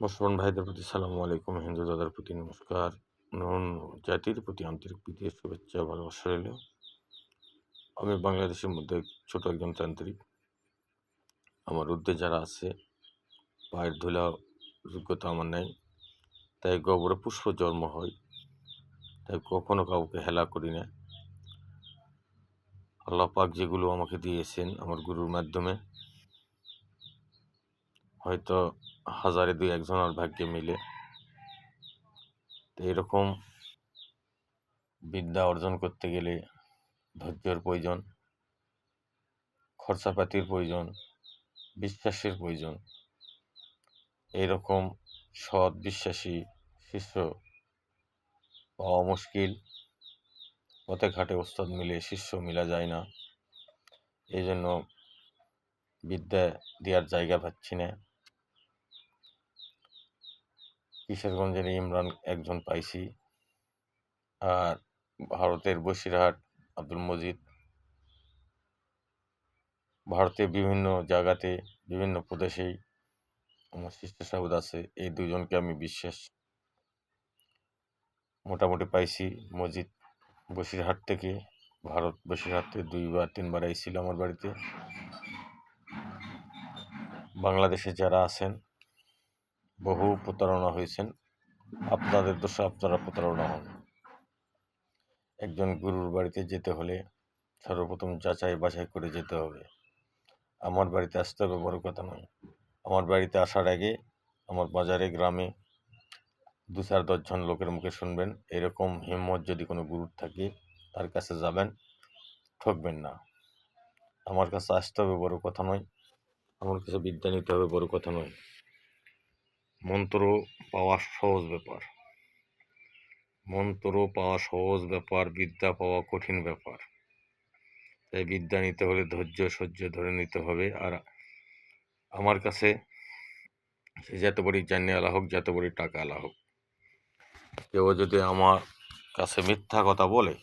মুসলমান ভাইদের প্রতি সালামু আলাইকুম। হিন্দু দাদার প্রতি নমস্কার। নুন জাতির প্রতি আন্তরিক প্রীতি শুভেচ্ছা ভালোবাসা রইল। আমি বাংলাদেশের মধ্যে ছোট একজন তান্ত্রিক। আমার ঊর্ধ্বে যারা আছে, পায়ের ধুলা যোগ্যতা আমার নেই। তাই গোবরে পুষ্প জন্ম হয়। তাই কখনো কাউকে হেলা করি না। আল্লাহ পাক যেগুলো আমাকে দিয়েছেন আমার গুরুর মাধ্যমে হয়তো হাজারে দুই একজন একজনের ভাগ্যে মিলে। তো এরকম বিদ্যা অর্জন করতে গেলে ধৈর্যের প্রয়োজন, খরচাপাতির প্রয়োজন, বিশ্বাসের প্রয়োজন। এইরকম সৎ বিশ্বাসী, শিষ্য পাওয়া মুশকিল। পথে ঘাটে ওস্তাদ মিলে শিষ্য মিলা যায় না। এই জন্য বিদ্যা দেওয়ার জায়গা পাচ্ছি না। কিশোরগঞ্জের ইমরান একজন পাইছি আর ভারতের বসিরহাট আব্দুল মজিদ। ভারতের বিভিন্ন জায়গাতে, বিভিন্ন প্রদেশেই আমার শিষ্য সাহুদ আছে। এই দুজনকে আমি বিশ্বাস মোটামুটি পাইছি। মসজিদ বসিরহাট থেকে, ভারত বসিরহাট দুইবার, তিনবার আইছিল আমার বাড়িতে। বাংলাদেশে যারা আছেন বহু প্রতারণা হয়েছেন। আপনাদের দোষে আপনারা প্রতারণা হন। একজন গুরুর বাড়িতে যেতে হলে সর্বপ্রথম যাচাই বাছাই করে যেতে হবে। আমার বাড়িতে আসতে হবে বড় কথা নয়। আমার বাড়িতে আসার আগে আমার বাজারে, গ্রামে দু চার দশজন লোকের মুখে শুনবেন। এরকম হিম্মত যদি কোনো গুরুর থাকে, তার কাছে যাবেন, ঠকবেন না। আমার কাছে আসতে হবে বড় কথা নয়। আমার কাছে বিদ্যা নিতে হবে বড় কথা নয়। মন্ত্র পাওয়া সহজ ব্যাপার। মন্ত্র পাওয়া সহজ ব্যাপার, বিদ্যা পাওয়া কঠিন ব্যাপার। তাই বিদ্যা নিতে হলে ধৈর্য, সহ্য ধরে নিতে হবে। আর আমার কাছে সে যত বড়ি জানি আলা হোক, যত বড়ি টাকা আলা হোক, কেউ যদি আমার কাছে মিথ্যা কথা বলে,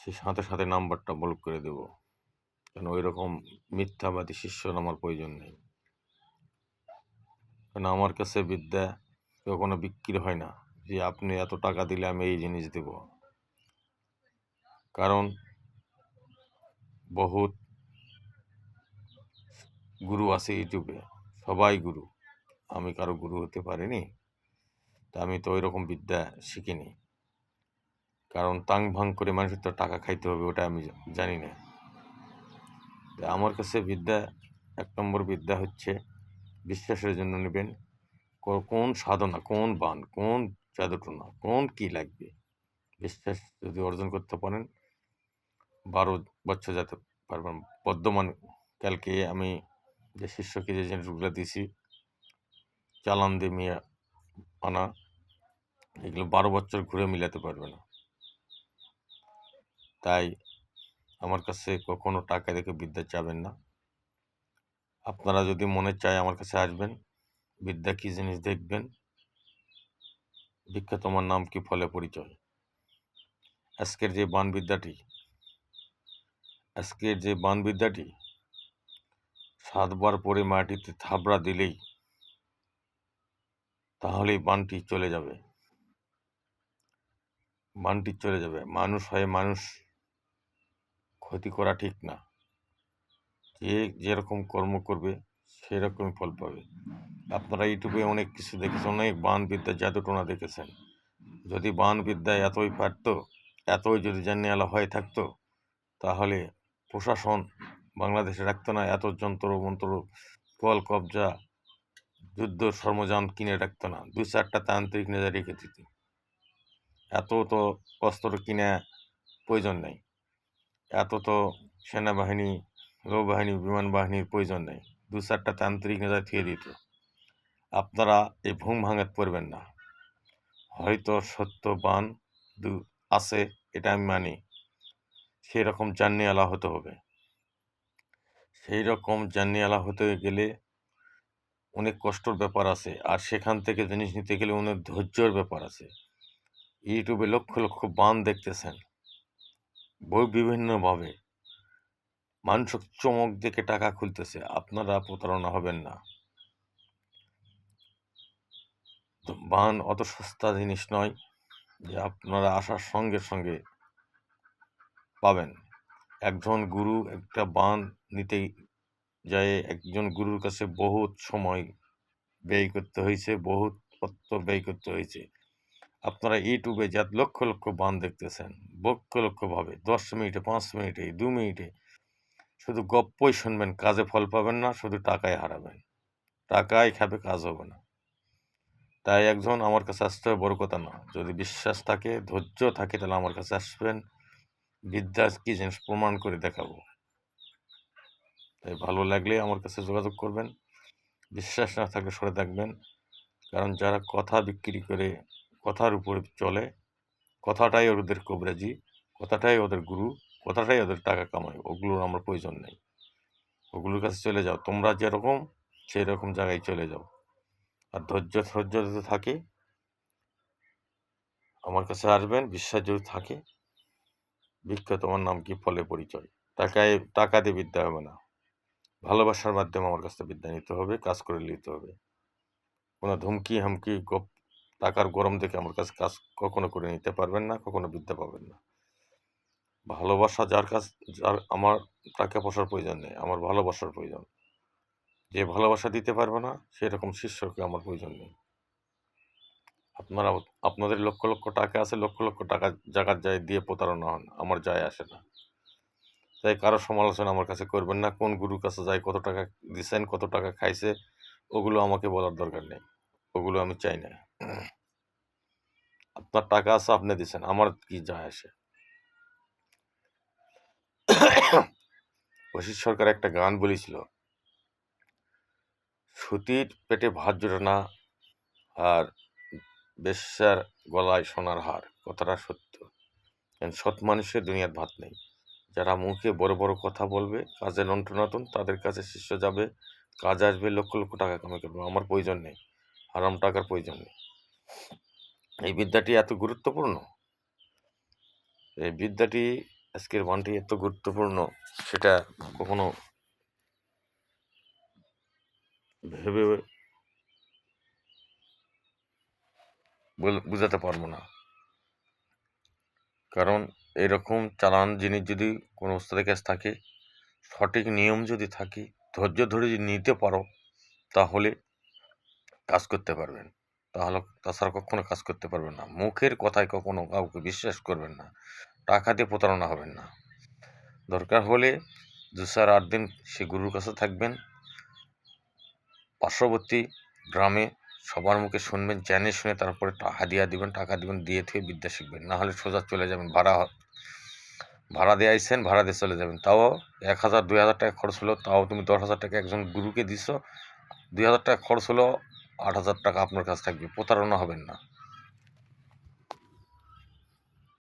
সে সাথে সাথে নাম্বারটা ব্লক করে দেব। কেন ওই রকম মিথ্যাবাদী শিষ্যর আমার প্রয়োজন নেই। কেন আমার কাছে বিদ্যা কখনো বিক্রি হয় না যে আপনি এত টাকা দিলে আমি এই জিনিস দেব। কারণ বহুত গুরু আছে ইউটিউবে, সবাই গুরু। আমি কারও গুরু হতে পারিনি, তা আমি তো ওই রকম বিদ্যা শিখিনি। কারণ তাং ভাং করে মানুষের তো টাকা খাইতে হবে, ওটা আমি জানি না। আমার কাছে বিদ্যা, এক নম্বর বিদ্যা হচ্ছে বিশ্বাসের জন্য নেবেন। কোন সাধনা, কোন বান, কোন জাদুটনা কোন কি লাগবে? বিশ্বাস যদি অর্জন করতে পারেন, বারো বছর যেতে পারবেন। বর্ধমান, কালকে আমি যে শিষ্যকে যে জিনিসগুলো দিছি চালান দিয়ে মিয়া আনা, এগুলো বারো বছর ঘুরে মিলাতে পারবে না। তাই আমার কাছে কখনো টাকা দেখে বিদ্যা চাবেন না। আপনারা যদি মনে চায় আমার কাছে আসবেন, বিদ্যা কী জিনিস দেখবেন? বিখ্যাত আমার নাম কি? ফলে পরিচয়। আজকের যে বানবিদ্যাটি আজকের যে বানবিদ্যাটি সাতবার পরে মাটিতে থাবড়া দিলেই তাহলেই বানটি চলে যাবে। বানটি চলে যাবে। মানুষ হয়ে মানুষ, ক্ষতি করা ঠিক না। যে যেরকম কর্ম করবে, সেরকমই ফল পাবে। আপনারা ইউটিউবে অনেক কিছু দেখেছেন, অনেক বান বিদ্যা জাদুটোনা দেখেছেন। যদি বান বিদ্যায় এতই পারতো, এতই যদি জানিয়ালা হয়ে থাকতো, তাহলে প্রশাসন বাংলাদেশে রাখতো না এত যন্ত্র মন্ত্র, কল, কবজা, যুদ্ধ সরঞ্জাম কিনে রাখতো না। দুই চারটা তান্ত্রিক নেজা রেখে দিত। এত তো অস্ত্র কিনে প্রয়োজন নেই। এত তো সেনাবাহিনী নৌবাহিনী বিমান বাহিনীর প্রয়োজন নেই। দু চারটা তান্ত্রিক নেতা থিয়ে দিত। আপনারা এই ভুম ভাঙাত পড়বেন না। হয়তো সত্য বান দু আছে, এটা আমি মানি। সেই রকম জান্নিয়ালা হতে হবে। সেই রকম জান্নিয়ালা হতে গেলে অনেক কষ্টর ব্যাপার আছে। আর সেখান থেকে জিনিস নিতে গেলে অনেক ধৈর্যর ব্যাপার আছে। ইউটিউবে লক্ষ লক্ষ বান দেখতেছেন। বই বিভিন্নভাবে মানুষ চমক দেখে টাকা খুলতেছে। আপনারা প্রতারণা হবেন না। বান অত সস্তা জিনিস নয় যে আপনারা আসার সঙ্গে সঙ্গে পাবেন। একজন গুরু একটা বান নিতে যায়, একজন গুরুর কাছে বহুত সময় ব্যয় করতে হয়েছে, বহুত অর্থ ব্যয় করতে হয়েছে। আপনারা ইউটিউবে যা লক্ষ লক্ষ বান দেখতেছেন, লক্ষ লক্ষভাবে দশ মিনিটে, পাঁচ মিনিটে, দু মিনিটে শুধু গপ্পই শুনবেন, কাজে ফল পাবেন না, শুধু টাকায় হারাবেন। টাকায় খাবে, কাজ হবে না। তাই একজন আমার কাছে আসতে হবে বড় কথা না। যদি বিশ্বাস থাকে, ধৈর্য থাকে, তাহলে আমার কাছে আসবেন। বিদ্যা কি জিনিস প্রমাণ করে দেখাবো। তাই ভালো লাগলে আমার কাছে যোগাযোগ করবেন। বিশ্বাস না থাকলে সরে থাকবেন কারণ যারা কথা বিক্রি করে, কথার উপরে চলে, কথাটাই ওদের কবরাজি, কথাটাই ওদের গুরু। কথাটাই ওদের টাকা কামায় ওগুলোর আমার প্রয়োজন নেই। ওগুলোর কাছে চলে যাও, তোমরা যেরকম সেই রকম জায়গায় চলে যাও। আর ধৈর্য ধৈর্য যদি থাকে, আমার কাছে আসবেন, বিশ্বাস যদি থাকে, ভিক্ষা তোমার নাম কি? ফলে পরিচয়। টাকায়, টাকা দিয়ে বিদ্যা হবে না। ভালোবাসার মাধ্যমে আমার কাছে বিদ্যা নিতে হবে, কাজ করে নিতে হবে। কোনো ধুমকি, হামকি টাকার গরম দেখে আমার কাছে কাজ কখনো করে নিতে পারবেন না, কখনো বিদ্যা পাবেন না। ভালোবাসা যার কাছ, যার আমার টাকা পয়সার প্রয়োজন নেই, আমার ভালোবাসার প্রয়োজন। যে ভালোবাসা দিতে পারবে না সেরকম শিষ্যকে আমার প্রয়োজন নেই। আপনারা, আপনাদের লক্ষ লক্ষ টাকা আছে, লক্ষ লক্ষ টাকা জায়গার যায় দিয়ে প্রতারণা হন, আমার যায় আসে না। তাই কারও সমালোচনা আমার কাছে করবেন না, কোন গুরুর কাছে যায়, কত টাকা দিছেন, কত টাকা খাইছে, ওগুলো আমাকে বলার দরকার নেই, ওগুলো আমি চাই না। আপনার টাকা আছে, আপনি দিছেন, আমার কি যায় আসে? বশির সরকার একটা গান বলেছিল, সুতির পেটে ভাত জোটে না আর বেশ্যার গলায় সোনার হার, কথাটা সত্য। কারণ সৎ মানুষের দুনিয়ার ভাত নেই। যারা মুখে বড় বড় কথা বলবে, কাজে নন্টন নতুন তাদের কাছে শিষ্য যাবে, কাজ আসবে লক্ষ লক্ষ টাকা কামাই করবে। আমার প্রয়োজন নেই আরাম টাকার প্রয়োজন নেই। এই বিদ্যাটি এত গুরুত্বপূর্ণ? এই বিদ্যাটি আজকের বানটি এত গুরুত্বপূর্ণ, সেটা কখনো ভেবে বুঝাতে পারব না। কারণ এরকম চালান জিনিস যদি কোনো ওস্তাদের কাছে থাকে, সঠিক নিয়ম যদি থাকে, ধৈর্য ধরে যদি নিতে পারো, তাহলে কাজ করতে পারবেন। তাহলে তাছাড়া কখনো কাজ করতে পারবেন না। মুখের কথায় কখনো কাউকে বিশ্বাস করবেন না। টাকা দিয়ে প্রতারণা হবেন না। দরকার হলে দু চার আট দিন সে গুরুর কাছে থাকবেন। পার্শ্ববর্তী গ্রামে সবার মুখে শুনবেন, জেনে শুনে তারপরে টা- হাদিয়া দিবেন, টাকা দিবেন, দিয়ে থেকে বিদ্যা শিখবেন। না হলে সোজা চলে যাবেন, ভাড়া ভাড়া দিয়ে আইসেন ভাড়া দিয়ে চলে যাবেন। তাও এক হাজার, দুই হাজার টাকা খরচ হলো, তাও তুমি দশ হাজার টাকা একজন গুরুকে দিছো, দুই হাজার টাকা খরচ হলো, আট হাজার টাকা আপনার কাছে থাকবে, প্রতারণা হবেন না।